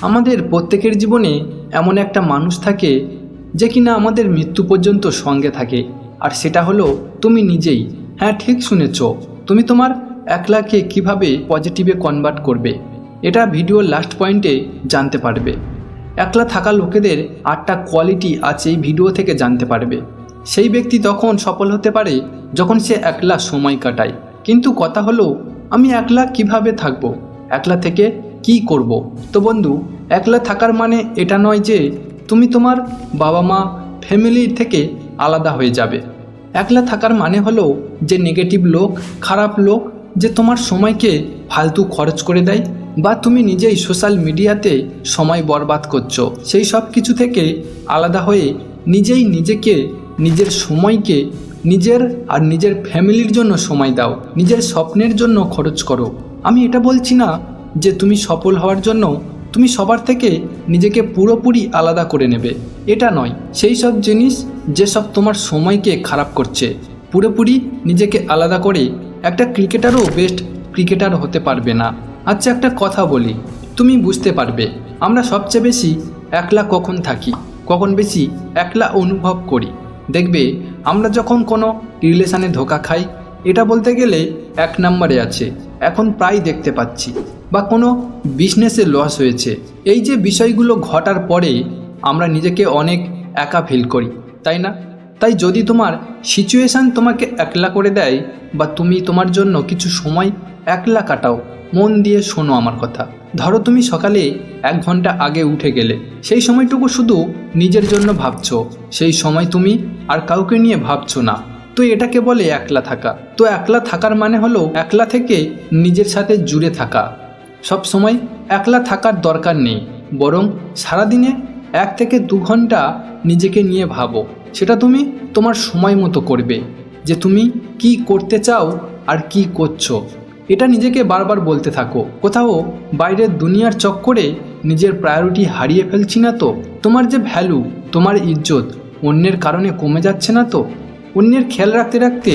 আমাদের প্রত্যেকের জীবনে এমন একটা মানুষ থাকে যে কিনা আমাদের মৃত্যু পর্যন্ত সঙ্গে থাকে। আর সেটা হলো তুমি নিজেই। হ্যাঁ ঠিক শুনেছ। তুমি তোমার একলাকে কীভাবে পজিটিভে কনভার্ট করবে? এটা ভিডিওর লাস্ট পয়েন্টে জানতে পারবে। একলা থাকা লোকেদের আটটা কোয়ালিটি আছে এই ভিডিও থেকে জানতে পারবে। সেই ব্যক্তি তখন সফল হতে পারে যখন সে একলা সময় কাটায়। কিন্তু কথা হলো, আমি একলা কীভাবে থাকব? একলা থেকে কি করব? তো বন্ধু, একলা থাকার মানে এটা নয় যে তুমি তোমার বাবা মা ফ্যামিলি থেকে আলাদা হয়ে যাবে। একলা থাকার মানে হলো যে নেগেটিভ লোক, খারাপ লোক যে তোমার সময়কে ফালতু খরচ করে দেয় বা তুমি নিজেই সোশ্যাল মিডিয়াতে সময় বরবাদ করছ। সেই সব কিছু থেকে আলাদা হয়ে নিজেই নিজেকে, নিজের সময়কে, নিজের আর নিজের ফ্যামিলির জন্য সময় দাও, নিজের স্বপ্নের জন্য খরচ করো। আমি এটা বলছি না যে তুমি সফল হওয়ার জন্য তুমি সবার থেকে নিজেকে পুরোপুরি আলাদা করে নেবে। এটা নয়। সেই সব জিনিস যেসব তোমার সময়কে খারাপ করছে, পুরোপুরি নিজেকে আলাদা করে একটা ক্রিকেটারও বেস্ট ক্রিকেটার হতে পারবে না। আচ্ছা একটা কথা বলি। তুমি বুঝতে পারবে, আমরা সবচেয়ে বেশি একলা কখন থাকি, কখন বেশি একলা অনুভব করি। দেখবে, আমরা যখন কোনো রিলেশানে ধোকা খাই, এটা বলতে গেলে এক নম্বরে আছে। এখন প্রায় দেখতে পাচ্ছি। বা কোনো বিজনেসে লস হয়েছে। এই যে বিষয়গুলো ঘটার পরে আমরা নিজেকে অনেক একা ফিল করি, তাই না? তাই যদি তোমার সিচুয়েশান তোমাকে একলা করে দেয় বা তুমি তোমার জন্য কিছু সময় একলা কাটাও, মন দিয়ে শোনো আমার কথা। ধরো তুমি সকালে এক ঘণ্টা আগে উঠে গেলে, সেই সময়টুকু শুধু নিজের জন্য ভাবছ, সেই সময় তুমি আর কাউকে নিয়ে ভাবছ না। তো এটাকে বলে একলা থাকা। তো একলা থাকার মানে হলো একলা থেকে নিজের সাথে জুড়ে থাকা। সব সময় একলা থাকার দরকার নেই, বরং সারাদিনে এক থেকে দু ঘণ্টা নিজেকে নিয়ে ভাবো। সেটা তুমি তোমার সময় মতো করবে, যে তুমি কি করতে চাও আর কি করছ। এটা নিজেকে বারবার বলতে থাকো। কোথাও বাইরের দুনিয়ার চক্করে নিজের প্রায়োরিটি হারিয়ে ফেলছি না তো? তোমার যে ভ্যালু তোমার ইজ্জত, অন্যের কারণে কমে যাচ্ছে না তো? অন্যের খেয়াল রাখতে রাখতে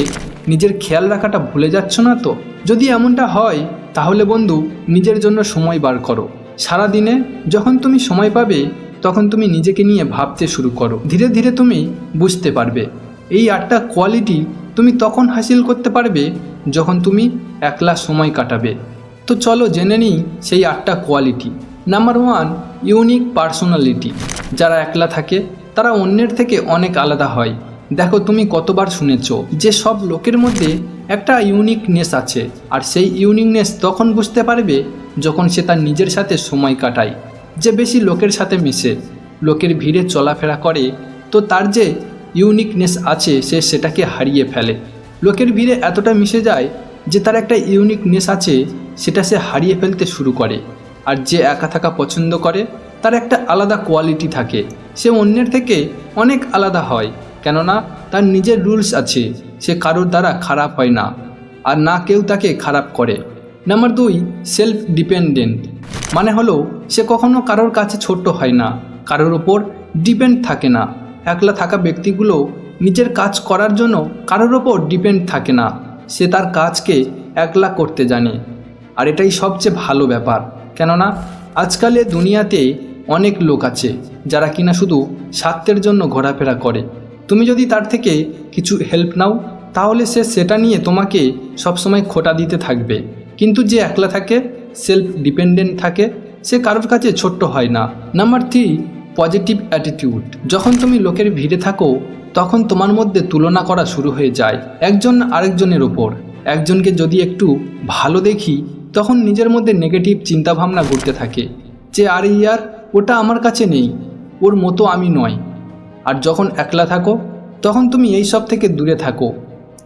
নিজের খেয়াল রাখাটা ভুলে যাচ্ছ না তো? যদি এমনটা হয় তাহলে বন্ধু, নিজের জন্য সময় বার করো। সারাদিনে যখন তুমি সময় পাবে, তখন তুমি নিজেকে নিয়ে ভাবতে শুরু করো। ধীরে ধীরে তুমি বুঝতে পারবে। এই আটটা কোয়ালিটি তুমি তখন হাসিল করতে পারবে যখন তুমি একলা সময় কাটাবে। তো চলো জেনে নিই সেই আটটা quality. Number one unique personality যারা একলা থাকে, তারা অন্যের থেকে অনেক আলাদা হয়। দেখো তুমি কতবার শুনেছ যে সব লোকের মধ্যে একটা ইউনিকনেস আছে, আর সেই ইউনিকনেস তখন বুঝতে পারবে যখন সে তার নিজের সাথে সময় কাটায়। যে বেশি লোকের সাথে মিশে, লোকের ভিড়ে চলাফেরা করে, তো তার যে ইউনিকনেস আছে সে সেটাকে হারিয়ে ফেলে। লোকের ভিড়ে এতটা মিশে যায় যে তার একটা ইউনিকনেস আছে সেটা সে হারিয়ে ফেলতে শুরু করে। আর যে একা থাকা পছন্দ করে, তার একটা আলাদা কোয়ালিটি থাকে। সে অন্যের থেকে অনেক আলাদা হয়। কেননা তার নিজের রুলস আছে, সে কারোর দ্বারা খারাপ হয় না, আর না কেউ তাকে খারাপ করে। নাম্বার দুই সেলফ ডিপেন্ডেন্ট মানে হলো সে কখনো কারোর কাছে ছোট্ট হয় না, কারোর ওপর ডিপেন্ড থাকে না। একলা থাকা ব্যক্তিগুলো নিজের কাজ করার জন্য কারোর ওপর ডিপেন্ড থাকে না, সে তার কাজকে একলা করতে জানে। আর এটাই সবচেয়ে ভালো ব্যাপার, কেননা আজকালের দুনিয়াতে অনেক লোক আছে, যারা কিনা শুধু স্বার্থের জন্য ঘোরাফেরা করে। তুমি যদি তার থেকে কিছু হেল্প নাও, তাহলে সে সেটা নিয়ে তোমাকে সবসময় খোটা দিতে থাকবে। কিন্তু যে একলা থাকে সেলফ ডিপেন্ডেন্ট থাকে, সে কারোর কাছে ছোট্ট হয় না। নাম্বার থ্রি পজিটিভ অ্যাটিটিউড যখন তুমি লোকের ভিড়ে থাকো, তখন তোমার মধ্যে তুলনা করা শুরু হয়ে যায়, একজন আরেকজনের ওপর। একজনকে যদি একটু ভালো দেখি, তখন নিজের মধ্যে নেগেটিভ চিন্তাভাবনা ঘুরতে থাকে। যে, আরে ইয়ার, ওটা আমার কাছে নেই। ওর মতো আমি নয়। আর যখন একলা থাকো, তখন তুমি এই সব থেকে দূরে থাকো।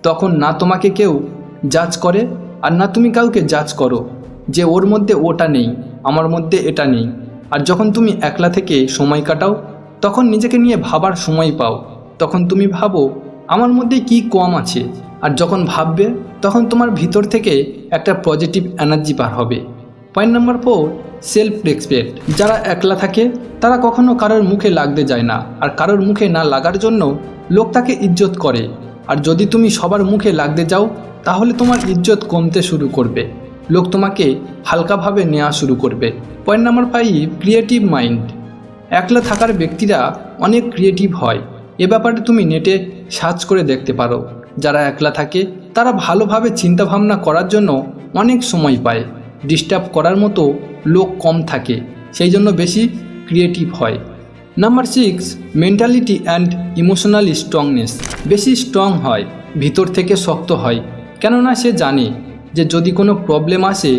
তখন না তোমাকে কেউ জাজ করে আর না তুমি কাউকে জাজ করো। যে ওর মধ্যে ওটা নেই, আমার মধ্যে এটা নেই। আর যখন তুমি একলা থেকে সময় কাটাও, তখন নিজেকে নিয়ে ভাবার সময় পাও। তখন তুমি ভাবো, আমার মধ্যে কি কম আছে? আর যখন ভাববে, তখন তোমার ভিতর থেকে একটা পজিটিভ এনার্জি বার হবে। Point number four self respect যারা একলা থাকে, তারা কখনো কারোর মুখে লাগতে যায় না। আর কারোর মুখে না লাগার জন্য লোক তাকে ইজ্জত করে। আর যদি তুমি সবার মুখে লাগতে যাও, তাহলে তোমার ইজ্জত কমতে শুরু করবে। লোক তোমাকে হালকাভাবে নেওয়া শুরু করবে। Point number five creative mind একলা থাকার ব্যক্তিরা অনেক ক্রিয়েটিভ হয়। এ ব্যাপারে তুমি নেটে সার্চ করে দেখতে পারো। যারা একলা থাকে, তারা ভালোভাবে চিন্তাভাবনা করার জন্য অনেক সময় পায়। ডিস্টার্ব করার মতো লোক কম থাকে, সেই জন্য বেশি ক্রিয়েটিভ হয়। Number six mentality and emotional strongness বেশি স্ট্রং হয়, ভিতর থেকে শক্ত হয়, কেননা সে জানে যে যদি কোনো প্রবলেম আসে,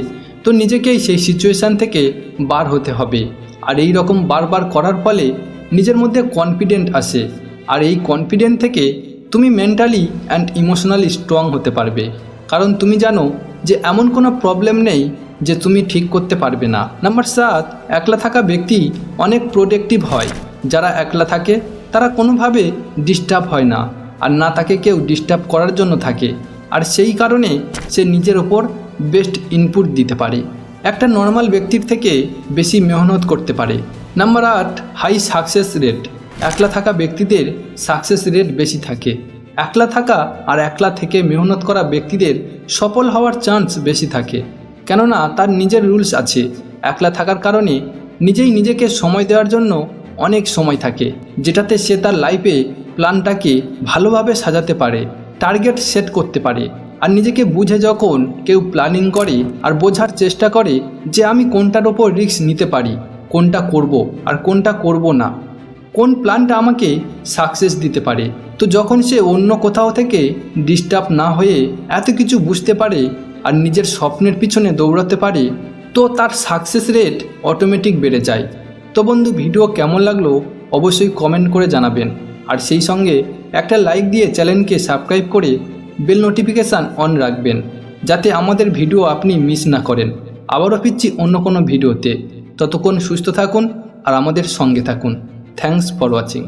তো নিজেকেই সেই সিচুয়েশান থেকে বার হতে হবে। আর এই রকম বারবার করার ফলে নিজের মধ্যে কনফিডেন্ট আসে। আর এই কনফিডেন্ট থেকে তুমি মেন্টালি অ্যান্ড ইমোশনালি স্ট্রং হতে পারবে। কারণ তুমি জানো যে এমন কোনো প্রবলেম নেই যে তুমি ঠিক করতে পারবে না। নাম্বার সাত, একলা থাকা ব্যক্তি অনেক প্রোটেক্টিভ হয়। যারা একলা থাকে, তারা কোনোভাবে ডিস্টার্ব হয় না। আর না তাকে কেউ ডিস্টার্ব করার জন্য থাকে। আর সেই কারণে সে নিজের ওপর বেস্ট ইনপুট দিতে পারে। একটা নর্মাল ব্যক্তির থেকে বেশি মেহনত করতে পারে। নাম্বার আট হাই সাকসেস রেট একলা থাকা ব্যক্তিদের সাকসেস রেট বেশি থাকে। একলা থাকা আর একলা থেকে মেহনত করা ব্যক্তিদের সফল হওয়ার চান্স বেশি থাকে। কেননা তার নিজের রুলস আছে। একলা থাকার কারণে নিজেই নিজেকে সময় দেওয়ার জন্য অনেক সময় থাকে, যেটাতে সে তার লাইফে প্ল্যানটাকে ভালোভাবে সাজাতে পারে টার্গেট সেট করতে পারে। আর নিজেকে বুঝে যখন কেউ প্ল্যানিং করে আর বোঝার চেষ্টা করে যে আমি কোনটার ওপর রিস্ক নিতে পারি, কোনটা করব আর কোনটা করব না। কোন প্ল্যানটা আমাকে সাকসেস দিতে পারে। তো যখন সে অন্য কোথাও থেকে ডিস্টার্ব না হয়ে এত কিছু বুঝতে পারে আর নিজের স্বপ্নের পিছনে দৌড়াতে পারে, তো তার সাকসেস রেট অটোমেটিক বেড়ে যায়। তো বন্ধু ভিডিও কেমন লাগল অবশ্যই কমেন্ট করে জানাবেন। আর সেই সঙ্গে একটা লাইক দিয়ে চ্যানেলকে সাবস্ক্রাইব করে বেল নোটিফিকেশান অন রাখবেন, যাতে আমাদের ভিডিও আপনি মিস না করেন। আবারও ফিরছি অন্য কোনো ভিডিওতে ততক্ষণ সুস্থ থাকুন আর আমাদের সঙ্গে থাকুন। Thanks for watching